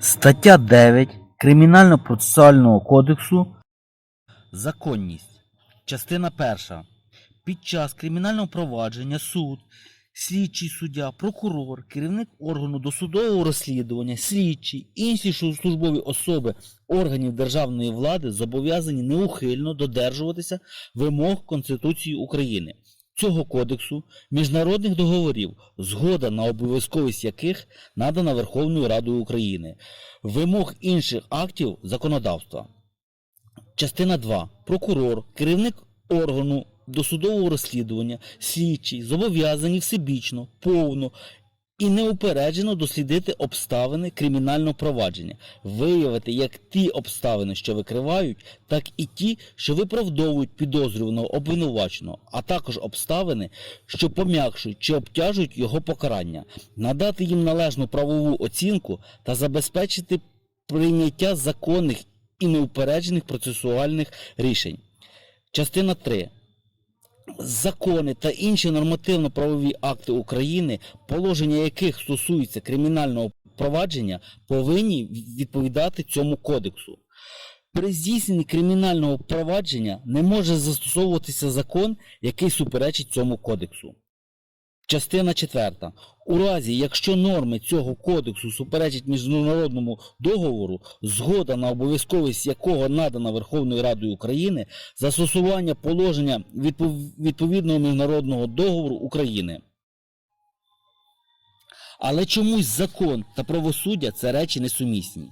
Стаття 9 Кримінально-процесуального кодексу Законність. Частина 1. Під час кримінального провадження суд, слідчий суддя, прокурор, керівник органу досудового розслідування, слідчі, інші службові особи органів державної влади зобов'язані неухильно додержуватися вимог Конституції України, цього кодексу, міжнародних договорів, згода на обов'язковість яких надана Верховною Радою України, вимог інших актів законодавства. Частина 2. Прокурор, керівник органу досудового розслідування, слідчий зобов'язані всебічно, повно і неупереджено дослідити обставини кримінального провадження, виявити як ті обставини, що викривають, так і ті, що виправдовують підозрюваного обвинуваченого, а також обставини, що пом'якшують чи обтяжують його покарання, надати їм належну правову оцінку та забезпечити прийняття законних і неупереджених процесуальних рішень. Частина 3. Закони та інші нормативно-правові акти України, положення яких стосуються кримінального провадження, повинні відповідати цьому кодексу. При здійсненні кримінального провадження не може застосовуватися закон, який суперечить цьому кодексу. Частина 4. У разі, якщо норми цього кодексу суперечать міжнародному договору, згода на обов'язковість якого надана Верховною Радою України, застосування положення відповідного міжнародного договору України. Але чомусь закон та правосуддя це речі несумісні.